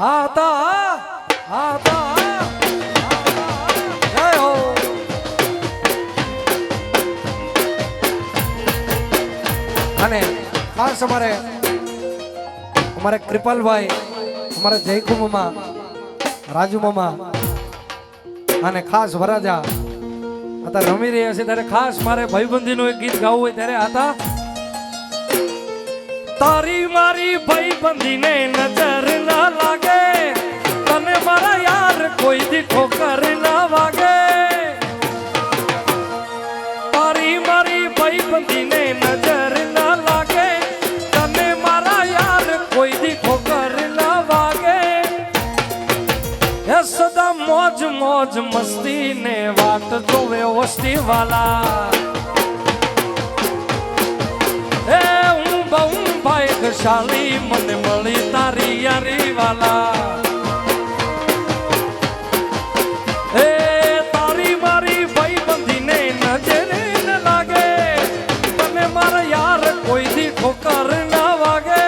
હા તા હા તા જય અને ખાસ અમારે અમારે કૃપાલભાઈ, અમારે જયકુ મામા, રાજુ મામા, અને ખાસ વરાજા. અત્યારે રમી રહ્યા છે, ત્યારે ખાસ મારે ભાઈબંધીનું એક ગીત ગાવું હોય ત્યારે આતા તારી મારી ભાઈબંધીને નજર ના લાગે. તને મારા યાર કોઈ દી ઠોકર ના વાગે. તારી મારી ભાઈબંધીને નજર ના લાગે. તને મારા યાર કોઈ દી ઠોકર ના વાગે. હે સદા મોજ મોજ મસ્તી ને વાત જોવે વસ્તી વાલા. હું ભાગ્યશાળી મને મળી તારી યારી વાલા કોઈ દી ના વાગે.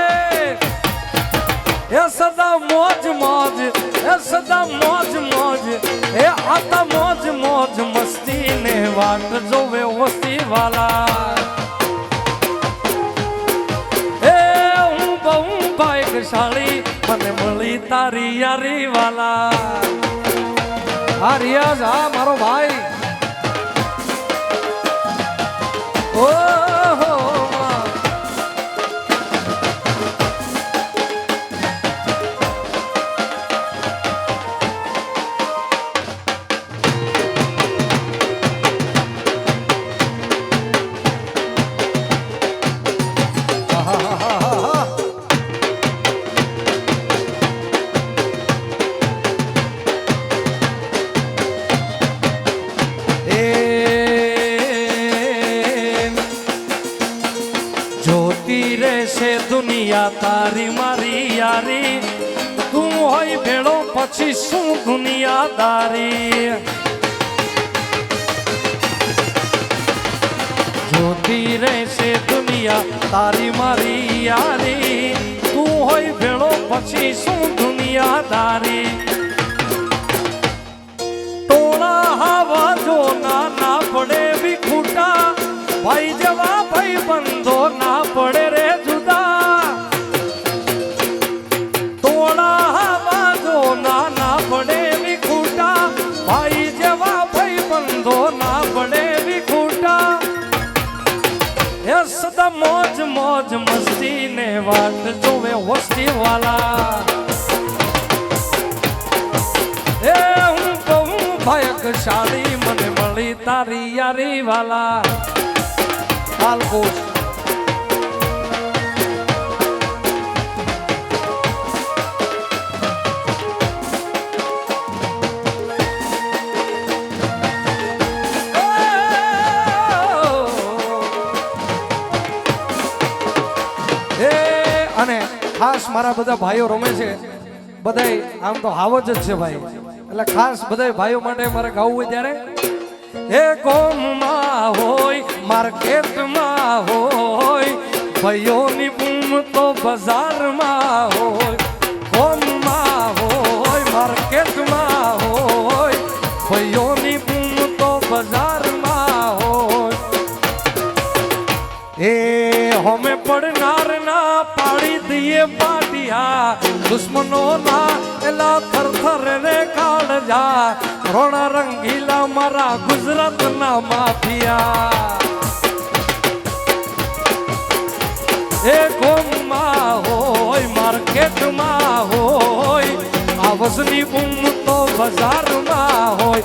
એ સદા મોજ મોજ, એ સદા મોજ મોજ, એ આતા મોજ મોજ મસ્તી ને વાટ જોવે વસ્તી વાલા તારી યારી વાલા. હા રિયાઝ હા મારો ભાઈ. રહેશે દુનિયા તારી મારી યારી? તું હોય ભેળો, પછી શું દુનિયાદારી? જોતી રહેશે દુનિયા તારી મારી યારી. તું હોય ભેળો, પછી શું દુનિયાદારી? ટોળા હાવા જો ના પડે વિખૂટા. ભાઈ જવા વાલા એ હું કહું ભાગ્યશાળી મને મળી તારી યારી વાલા અને ખાસ મારા બધા ભાઈઓ રમે છે. બધાય આમ તો હાવજ જ છે ભાઈ. એટલે ખાસ બધાય ભાઈઓ માટે મારે ગાવું હોય ત્યારે હે કોમમાં હોય, માર્કેટમાં હોય, ભાઈઓની બૂમ તો બજારમાં હોય. કોમમાં હોય, માર્કેટમાં હોય, ભાઈઓની બૂમ તો બજારમાં હોય. એ હોમે પડનાર ના પાડી દઈએ પાટિયા. દુશ્મનો ના એલા થર થર રે કાળજા રોણ રંગીલા મારા ગુજરાત ના માફિયા. એ ગોમમાં હોય, માર્કેટમાં હોય આવસની બૂમ તો બજારમાં હોય.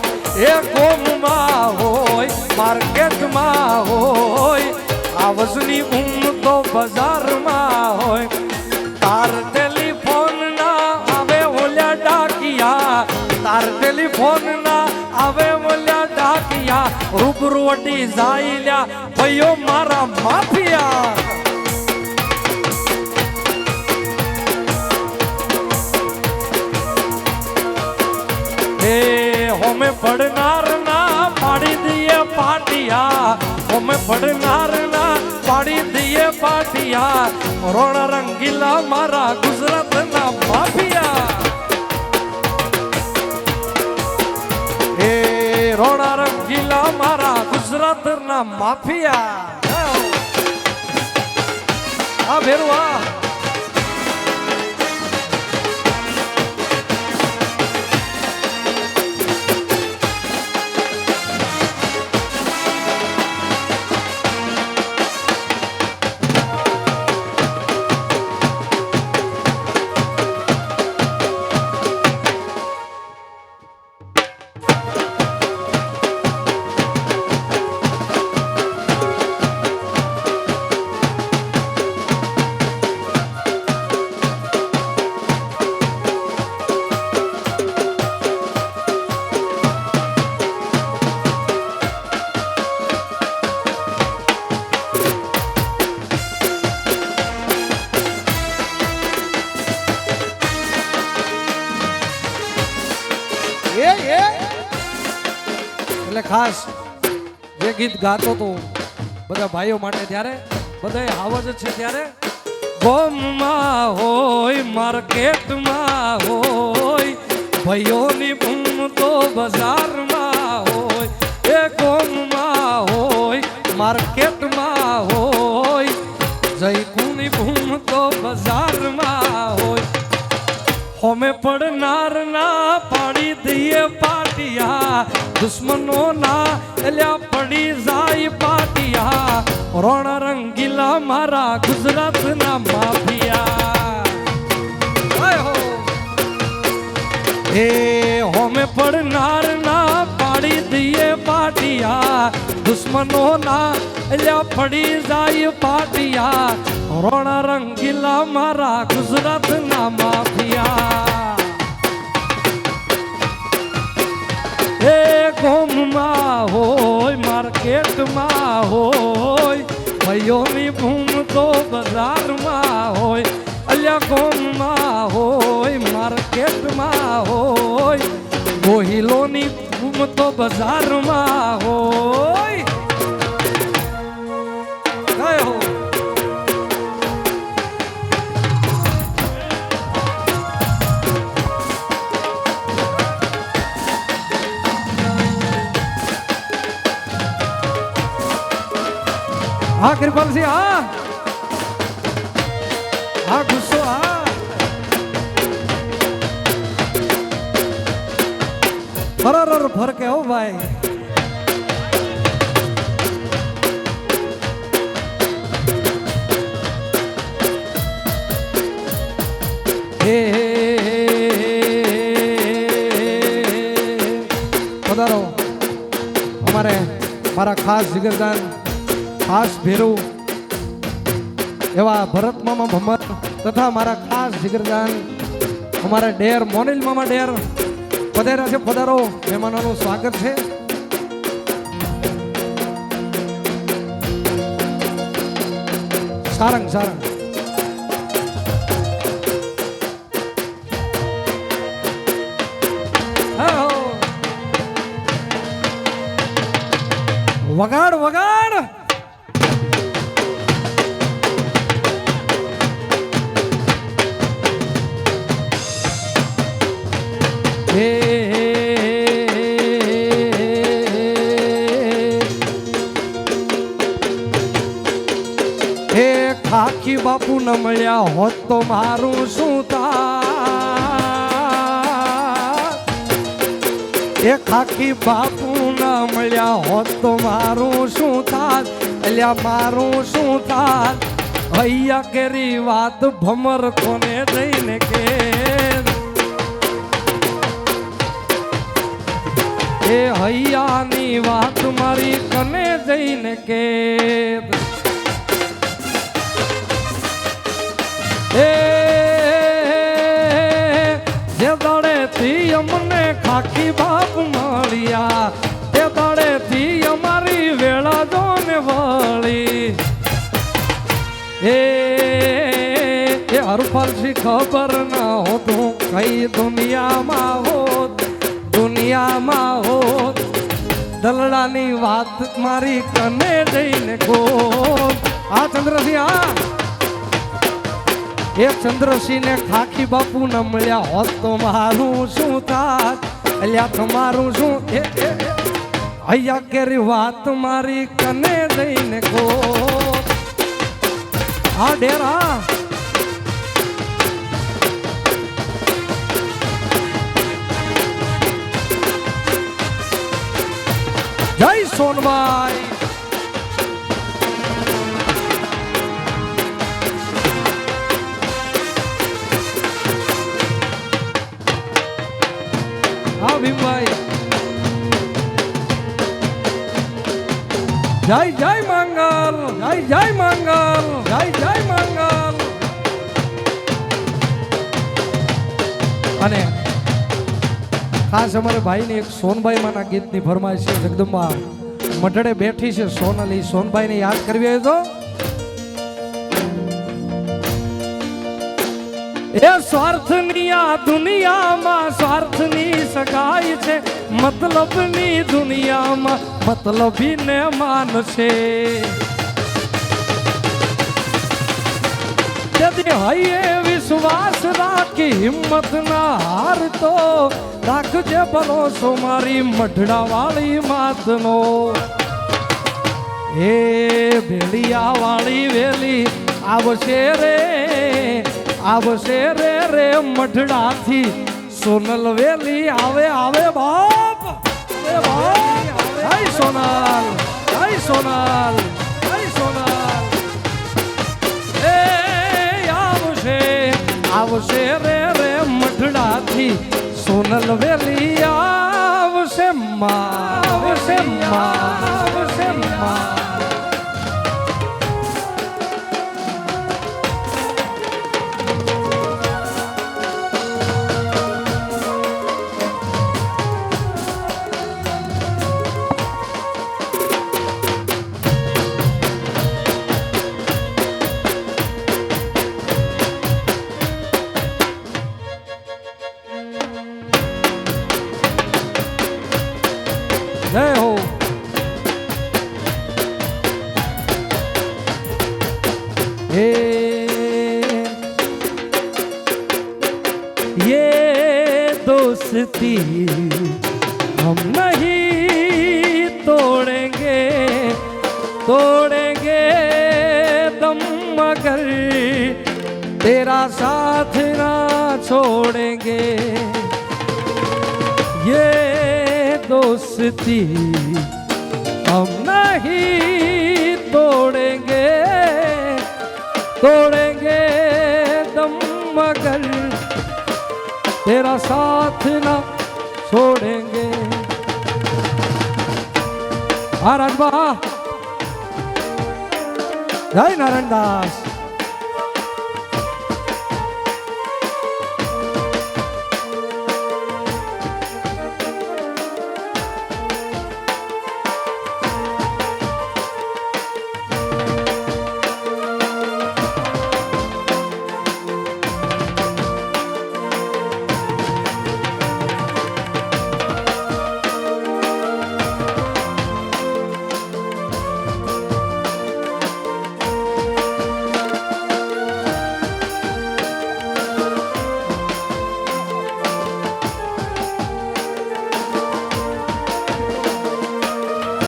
એ ગોમમાં હોય, માર્કેટમાં હોય આવસની બૂમ તો બજારમાં ખોટી જાય લ્યા ભયો મારા માફિયા. હે, હોમે પડનાર ના પાડી દઈએ પાટિયા. હોમે પડનાર ના પાડી દઈએ પાટિયા. રોણ રંગીલા મારા ગુજરાત ના માફિયા રોણા માતરના માફિયા. આ ભેરું એટલે ખાસ જે ગીત ગાતો તો બધા ભાઈઓ માટે ત્યારે બધા આવજ છે ત્યારે. બોમમાં હોય, માર્કેટમાં હોય, ભાઈઓની બૂમ તો બજારમાં હોય. એ ગોમમાં હોય, માર્કેટમાં હોય, જયકુની બૂમ તો બજારમાં હોમે પડનાર ના પાડી દઈએ પાટિયા. દુશ્મનો ના એલ્યા પડી જાય પાટિયા. રણ રંગીલા મારા ગુજરાત ના માફિયા હે. હોમે પડનાર ના પાડી દઈએ પાટિયા. દુશ્મનો ના એલ્યા પડી જાય પાટિયા. રણ રંગીલા મારા ગુજરાત ના માફિયા. એ ગોમમાં હોય, માર્કેટમાં હોય, ભાઈઓની ભૂમ તો બજારમાં હોય. અલ્યા ગોમમાં હોય, માર્કેટમાં હોય ગોહિલોની ભૂમ તો બજારમાં હોય. હા કૃપાલસિંહ હા હા ગુસ્સો હા ફરર ફરકે હો ભાઈ હે હે, પધારો અમારે મારા ખાસ જીગરદાન ખાસ ભેરુ એવા ભરત મામા ભમર તથા મારા ખાસ જીગરજાન અમારા ડેર, મોનિલ મામા ડેર, પધાર્યા છે, પધારો. મહેમાનોનું સ્વાગત છે. સારંગ સારંગ. ન મળ્યા હોત તો મારું શું તા એ ખાખી બાપુ ના મળ્યા હોત તો મારું શું થાત અલ્યા મારું શું થાત હૈયા કેરી વાત ભમર કોને દઈને કે એ હૈયાની વાત મારી કને જઈને કે જે દાડેથી અમને ખાખી બાપ મળ્યા તે દાડેથી અમારી વેળા. જોને વળી એ હરફલથી ખબર ના હોતું, કઈ દુનિયામાં હોત દુનિયામાં હોત. દલડાની વાત મારી કને જઈને ગોત આ ચંદ્રસિંહ એ ચંદ્રસિંહ ને ખાખી બાપુ ન મળ્યા હોત તો મારું શું થાત? અલ્યા તમારું શું. અહીંયા કેરી વાત મારી કને દઈને કો હા, ડેરા. જય સોનભાઈ ખાસ અમારા ભાઈને એક સોનભાઈ માના ગીતની ફરમાય છે જગદંબા. મઢડે બેઠી છે સોનાલી. સોનભાઈને યાદ કરવી હોય તો? એ સ્વાર્થની આ દુનિયામાં સ્વાર્થની સગાઈ છે. મતલબની દુનિયામાં મતલબીને માનશે यदि હૈયે વિશ્વાસ રાખી હિંમત ના હારતો રાખજે ભરોસો મારી મઢડા વાળી માતનો. હે ભેળિયા વાળી વેલી, આવશે રે આવશે રે રે મઢડાથી. સોનલ વેલી, આવે આવે બાપ સોનલ જય સોનલ જય સોનલ. આવશે રે રે મઢડાથી. સોનલ વેલી આવશે માં આવશે માં આવશે માં. हम नहीं तोड़ेंगे तोड़ेंगे दम मगर तेरा साथ ना छोड़ेंगे ये दोस्ती हम नहीं तोड़ेंगे तोड़ेंगे दम मगर तेरा साथ ना छोड़ेंगे હા રાજભા જય નારાયણ દાસ.